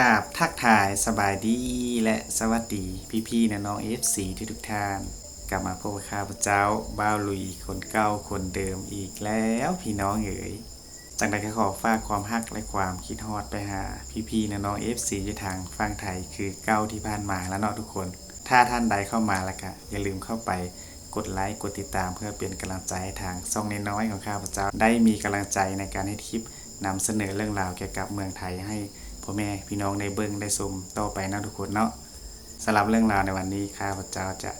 กราบทักทายสบายดีและสวัสดีพี่ๆนะน้องเอฟซีทุกท่าน กลับมาพบกับข้าพเจ้าบ้าวลุยคนเก่าคนเดิมอีกแล้วพี่น้องเอ๋ยจากนั้นก็ขอฝากความฮักและความคิดฮอดไปหาพี่ๆนะน้องเอฟซีอยู่ทางฟังไทยคือเก้าที่ผ่านมาแล้วเนาะทุกคน ถ้าท่านใดเข้ามาแล้วก็อย่าลืมเข้าไปกดไลค์กดติดตามเพื่อเป็นกำลังใจให้ทางช่องน้อยๆของข้าพเจ้าได้มีกำลังใจในการให้คลิปนำเสนอเรื่องราวเกี่ยวกับเมืองไทยให้ พ่อแม่พี่น้องได้เบิ่งได้ชมต่อไปนะทุกคนเนาะสำหรับเรื่องราวในวันนี้ข้าพเจ้าจะ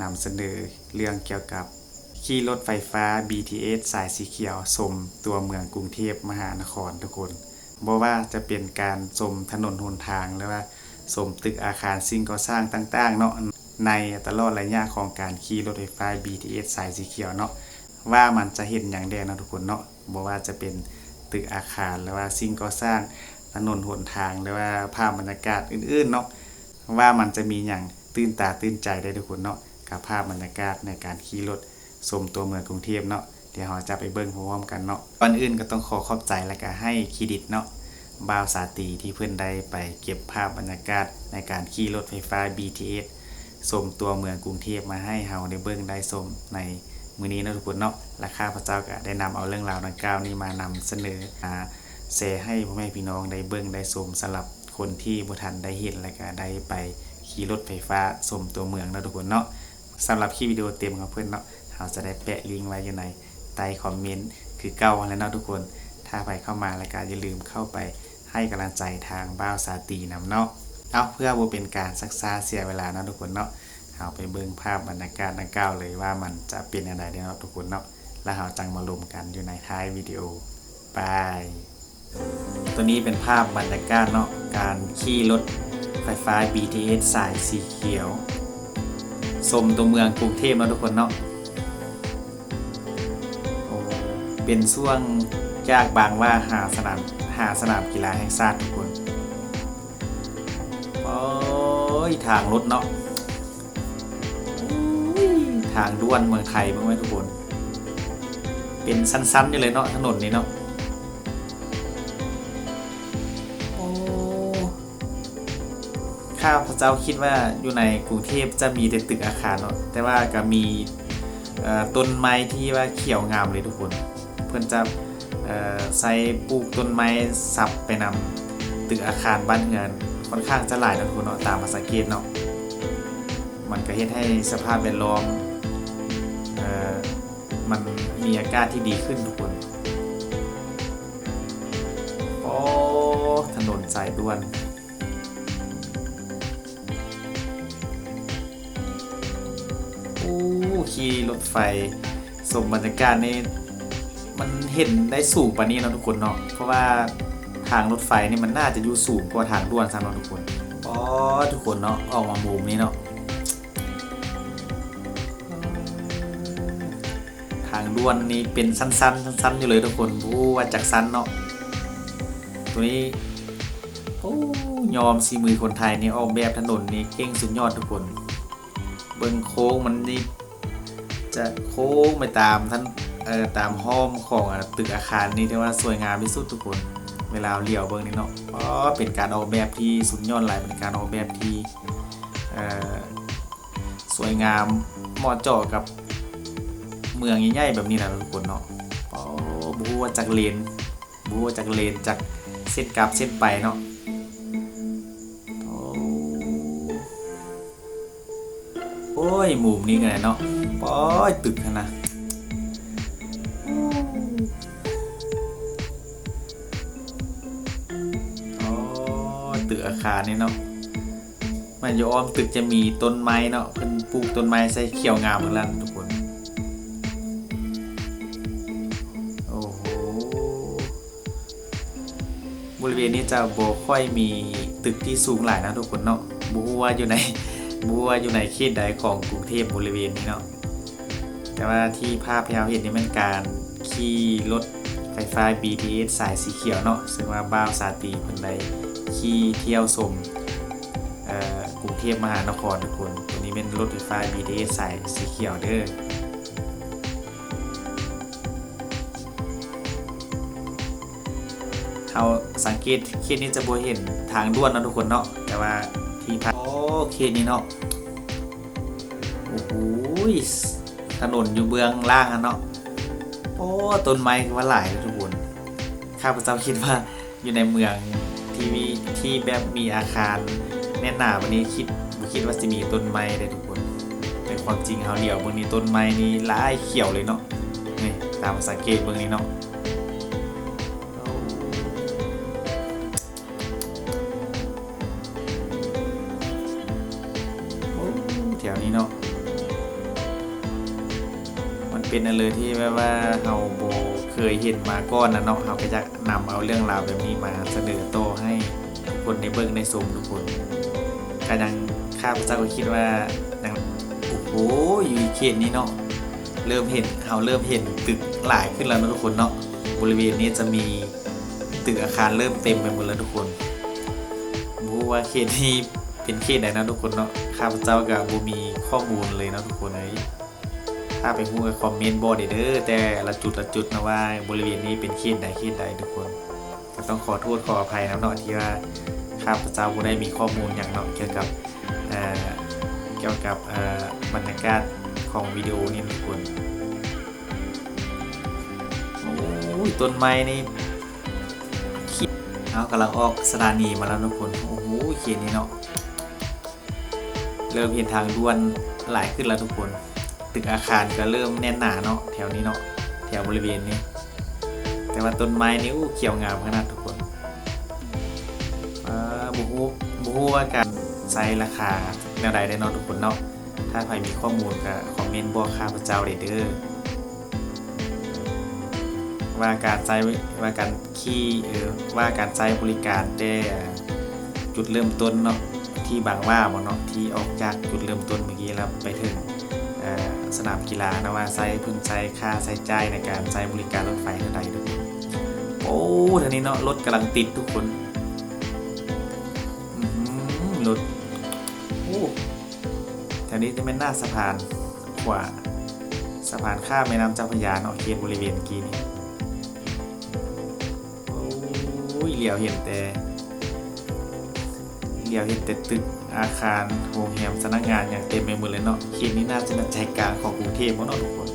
นำเสนอเรื่องเกี่ยวกับขี่รถไฟฟ้า BTS สายสีเขียวชมตัวเมืองกรุงเทพมหานครทุกคนบ่ว่าจะเป็นการชมถนนหนทางหรือว่าชมตึกอาคารสิ่งก่อสร้างต่างๆเนาะในตลอดระยะของการขี่รถไฟฟ้า BTS สายสีเขียวเนาะว่ามันจะเห็นอย่างแดงนะทุกคนเนาะบ่ว่าจะเป็นตึกอาคารหรือว่าสิ่งก่อสร้าง ถนนหนทางหรือว่าภาพบรรยากาศอื่นๆเนาะว่ามันจะมีอย่างตื่นตาตื่นใจได้ทุกคนเนาะกับภาพบรรยากาศในการขี่รถชมตัวเมืองกรุงเทพเนาะเดี๋ยวเราจะไปเบิ่งพร้อมกันเนาะก่อนอื่นก็ต้องขอขอบใจและก็ให้เครดิตเนาะบ่าวสาตีที่เพื่อนได้ไปเก็บภาพบรรยากาศในการขี่รถไฟฟ้า BTS สมตัวเมืองกรุงเทพมาให้เฮาได้เบิ่งได้ชมในมือนี้นะทุกคนเนาะและข้าพเจ้าก็ได้นำเอาเรื่องราวดังกล่าวนี้มานำเสนออ่า แชร์ให้พ่อแม่พี่น้องได้เบิ่งได้ชมสำหรับคนที่บ่ทันได้เห็นและก็ได้ไปขี่รถไฟฟ้าชมตัวเมืองนะทุกคนเนาะสำหรับคลิปวิดีโอเต็มของเพื่อนเนาะเฮาจะได้แปะลิงก์ไว้อยู่ในใต้คอมเมนต์คือเก่าแล้วเนาะทุกคน ถ้าไปเข้ามาแล้วก็อย่าลืมเข้าไปให้กำลังใจทางบ้าวสาตีนำเนาะเอาเพื่อบ่เป็นการซักซาเสียเวลาเนาะทุกคนเนาะเอาไปเบิ่งภาพบรรยากาศดังกล่าวเลยว่ามันจะเป็นอะไรเนาะทุกคนเนาะแล้วเราจังมาลมกันอยู่ในท้ายวิดีโอไป ตัวนี้เป็นภาพบรรยากาศเนาะการขี่รถไฟฟ้า BTS สายสีเขียวชมตัวเมืองกรุงเทพเนาะทุกคนเนาะเป็นช่วงจากบางว่าหาสนามหาสนามกีฬาแห่งชาติทุกคนโอ้ยทางรถเนาะทางด่วนเมืองไทยบ้างไหมทุกคน เป็นสั้นๆอยู่เลยเนาะถนนนี้เนาะ ข้าพเจ้าคิดว่าอยู่ในกรุงเทพจะมีแต่ตึกอาคารเนาะแต่ว่าก็มีต้นไม้ที่ว่าเขียวงามเลยทุกคน เพื่อนจะใส่ปลูกต้นไม้สับไปนำตึกอาคารบ้านเรือนค่อนข้างจะหลายนะทุกคนเนาะตามมาสังเกตเนาะมันก็เฮ็ดให้สภาพแวดล้อมออมันมีอากาศที่ดีขึ้นทุกคนโอ้ถนนสายด่วน ขี่รถไฟสมบรรยากาศนี่มันเห็นได้สูงกว่านี้เนาะทุกคนเนาะเพราะว่าทางรถไฟนี่มันน่าจะอยู่สูงกว่าทางด่วนซะเนาะทุกคนอ๋อทุกคนเนาะออกมามุมนี้เนาะทางด่วนนี่เป็นสั้นๆสั้นๆอยู่เลยทุกคนรู้ว่าจากสั้นเนาะตัวนี้โอ้ยอมสีมือคนไทยนี่ออกแบบถนนนี่เก่งสุดยอดทุกคน เบิ้งโค้งมันนี่ จะโค้งไปตามท่านเอ่อตามห้อมของตึกอาคารนี่ที่ว่าสวยงามที่สุดทุกคนเวลาเลี้ยวเบิ้งนี่เนาะอ๋อเป็นการออกแบบที่สุดยอดหลายเป็นการออกแบบที่สวยงามเหมาะเจาะกับเมืองใหญ่ๆแบบนี้นะทุกคนเนาะอ๋อบูว่าจากเลนบูว่าจากเลนจากเส้นกลับเส้นไปเนาะ ยหมุมนี้ไงเนาะป้อยตึกนะโอ้ตึกอาคารนี่เนาะมันอยู่อ้อมตึกจะมีต้นไม้เนาะเพิ่นปลูกต้นไม้ใส่เขียวงามเหมือนกันทุกคนโอ้โหบริเวณนี้จะบ่ค่อยมีตึกที่สูงหลายนะทุกคนเนาะบูว่าอยู่ใน บัวอยู่ในเขตใดของกรุงเทพบริเวณนี้เนาะแต่ว่าที่ภาพที่เราเห็นนี่เป็นการขี่รถไฟฟ้า BTS สายสีเขียวเนาะซึ่งว่าบ้าวสาตรีเพิ่นได้ขี่เที่ยวชมกรุงเทพมหานครทุกคนตัวนี้เป็นรถไฟฟ้า BTS สายสีเขียวเด้อเฮาเอาสังเกตเขตนี้จะบ่เห็นทางด่วนนะทุกคนเนาะแต่ว่าที่พัก เขตนี้เนาะ โอ้โหถนนอยู่เบื้องล่างอะเนาะ โอ้ ต้นไม้ว่าหลายทุกคน ข้าพเจ้าคิดว่าอยู่ในเมืองที่มีที่แบบมีอาคารแน่นหนาวันนี้คิดคิดว่าจะมีต้นไม้เลยทุกคนแต่ความจริงเฮาเดียวเบิ่งนี้ต้นไม้นี่หลายเขียวเลยเนาะนี่ตามสังเกตเบิ่งนี้เนาะ เป็นอะไรที่แบบว่าเราโบเคยเห็นมาก่อนนะเนาะเราก็จะนำเอาเรื่องราวแบบนี้มาเสนอโตให้ทุกคนในเบิ้งในสมทุกคนก็ยังข้าพเจ้าก็คิดว่ายังโอ้โหอยู่เขตนี้เนาะเริ่มเห็นเราเริ่มเห็นตึกหลายขึ้นแล้วนะทุกคนเนาะบริเวณนี้จะมีตึกอาคารเริ่มเต็มไปหมดแล้วทุกคนบูว่าเขตนี้เป็นเขตไหนนะทุกคนเนาะข้าพเจ้ากับบูมีข้อมูลเลยนะทุกคนเลย ถ้าไปพูดกับคอมเมนต์บอดเด้อแต่ละจุดละจุดนะว่าบริเวณนี้เป็นเขตใดเขตใดทุกคนก็ต้องขอโทษขออภัยนะเนาะที่ว่าข้าพเจ้าบ่ได้มีข้อมูลอย่างเนาะเกี่ยวกับเอ่อเกี่ยวกับเอ่อบรรยากาศของวิดีโอนี่ทุกคนโอ้ยต้นไม้นี่ขีดเอากำลังออกสถานีมาแล้วทุกคนโอ้โหเขียนนี่เนาะเริ่มเห็นทางด่วนหลายขึ้นแล้วทุกคน ตึกอาคารก็เริ่มแน่นหนาเนาะแถวนี้เนาะแถวบริเวณนี้ แต่ว่าต้นไม้นี่อู้เขียวงามขนาดทุกคนบุฮูบุฮูว่าการใช้ราคาแนวใดได้เนาะทุกคนเนาะถ้าใครมีข้อมูลก็คอมเมนต์บอกข้าพเจ้าเด้อเดอว่าการใช้ว่าการขี่เออว่าการใช้บริการแต่จุดเริ่มต้นเนาะที่บางว่าบ่เนาะที่ออกจากจุดเริ่มต้นเมื่อกี้แล้วไปถึง สนามกีฬานะว่าใช้พิ่งใช้ค่าใช้จ่ายในการใช้บริการรถไฟเท่าใดทุกคนโอ้ทีนี้เนาะรถกำลังติดทุกคนหือรถโอ้แถวนี้จะเป็นหน้าสะพานขวาสะพานข้ามแม่น้ำเจ้าพระยาเนาะเขตบริเวณกี้นี้โอ้ยเหลียวเห็นแต่ เหลียวเห็นแต่ตึกอาคารโรงแรมสำนักงานอย่างเต็มไปหมดเลยเนาะเขตนี้น่าจะเป็นใจกลางของกรุงเทพเนาะทุกคน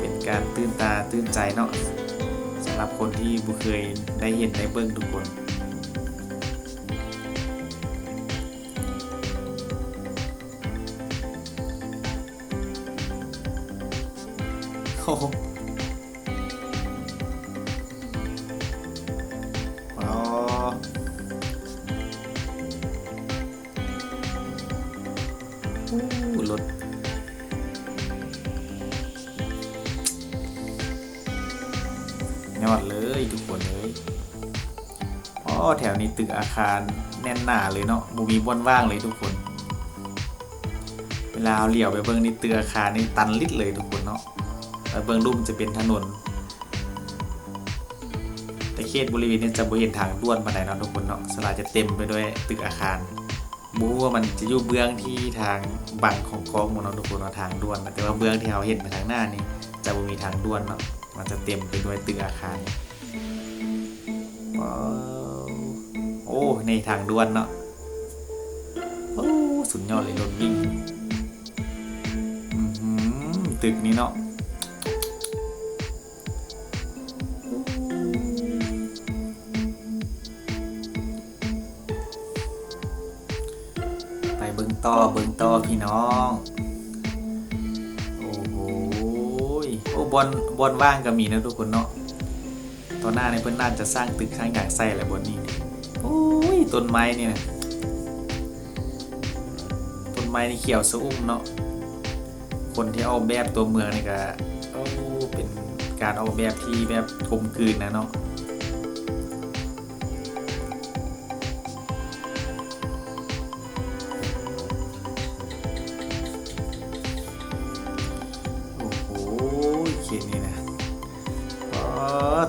เป็นการตื่นตาตื่นใจเนาะสำหรับคนที่บุเคยได้เห็นได้เบิ่งทุกคนโอ้ รถยอดเลยทุกคนเลยอ๋อแถวนี้ตึกอาคารแน่นหนาเลยเนาะบูมีบ่อนว่างเลยทุกคน เวลาเอาเหลี่ยวไปเบิ้งนี่ตึกอาคารนี่ตันลิดเลยทุกคนเนาะแล้วเบิ้งรูปมันจะเป็นถนน แต่เขตบริเวณนี้จะบ่เห็นทางด่วนปานใดเนาะทุกคนเนาะสลาจะเต็มไปด้วยตึกอาคาร บูว่ามันจะอยู่เบื้องที่ทางบังของกองมดเนาะทุกคนเนาทางด่วนแต่ว่าเบื้องที่เราเห็นไปทางหน้านี่จะมีทางด่วนเนาะมันจะเต็มไปด้วยตึกอาคารโอ้ในทางด่วนเนาะโอ้สุดยอดเลยรถวิ่งตึกนี้เนาะ ต่อเบิ่งต่อพี่น้อง โอ้โหโอ้บอลบอลว่างก็มีนะทุกคนเนาะตอนหน้าในเพื่อนน่าจะสร้างตึกสร้างอย่างไส้แหละบนนี้โอ้ยต้นไม้นี่นะต้นไม้นี่เขียวสะอุ้มเนาะคนที่เอาแบบตัวเมืองนี่ก็เป็นการเอาแบบที่แบบกลมกลืนนะเนาะ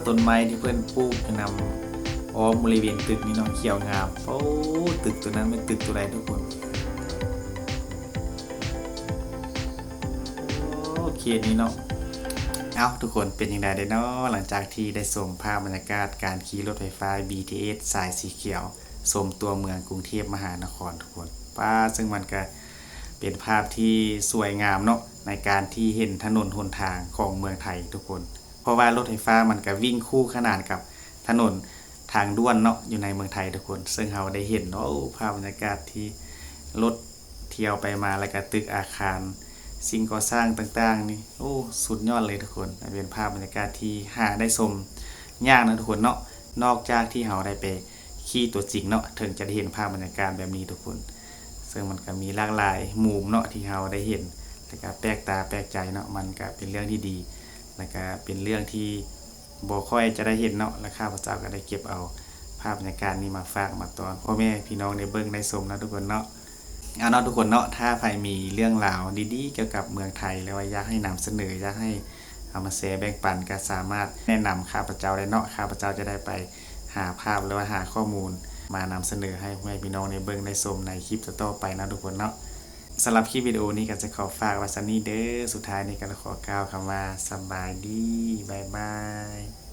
ต้นไม้ที่เพื่อนปลูกนำอ้อมบริเวณตึกนี่เนาะเขียวงามโอ้ตึกตัวนั้นเป็นตึกตัวใดทุกคนโอ้ตนี้เนาะเอาทุกคนเป็นยังไงได้เนาะหลังจากที่ได้ชมภาพบรรยากาศการขี่รถไฟฟ้า BTS สายสีเขียวชมตัวเมืองกรุงเทพมหานครทุกคนป้าซึ่งมันก็เป็นภาพที่สวยงามเนาะในการที่เห็นถนนหนทางของเมืองไทยทุกคน เพราะว่ารถไฟฟ้ามันก็วิ่งคู่ขนานกับถนนทางด่วนเนาะอยู่ในเมืองไทยทุกคน ซึ่งเราได้เห็นเนาะภาพบรรยากาศที่รถเที่ยวไปมาแล้วก็ตึกอาคาร สิ่งก่อสร้างต่างๆนี่โอ้สุดยอดเลยทุกคนเป็นภาพบรรยากาศที่หาได้ชมยากนะทุกคนเนาะนอกจากที่เราได้ไปขี่ตัวจริงเนาะถึงจะได้เห็นภาพบรรยากาศแบบนี้ทุกคน ซึ่งมันก็มีหลากหลายมุมเนาะที่เราได้เห็นแล้วก็แปลกตาแปลกใจเนาะมันก็เป็นเรื่องที่ดี แล้วก็เป็นเรื่องที่บ่ค่อยจะได้เห็นเนาะและข้าพเจ้าก็ได้เก็บเอาภาพบรรยากาศนี้มาฝากมาตอนพ่อแม่พี่น้องได้เบิ่งได้ชมนะทุกคนเนาะเอาเนาะทุกคนเนาะถ้าใครมีเรื่องราวดีๆ เกี่ยวกับเมืองไทยแล้วอยากให้นำเสนออยากให้เอามาแชร์แบ่งปันก็สามารถแนะนำข้าพเจ้าได้เนาะข้าพเจ้าจะได้ไปหาภาพหรือว่าหาข้อมูล มานำเสนอให้พ่อแม่พี่น้องในเบิ่งในชมในคลิปต่อไปนะทุกคนเนาะ สำหรับคลิปวิดีโอนี้ก็จะขอฝากไว้สันนี้เด้อ สุดท้ายนี้ก็ขอกล่าวคำว่าสบายดีบายบาย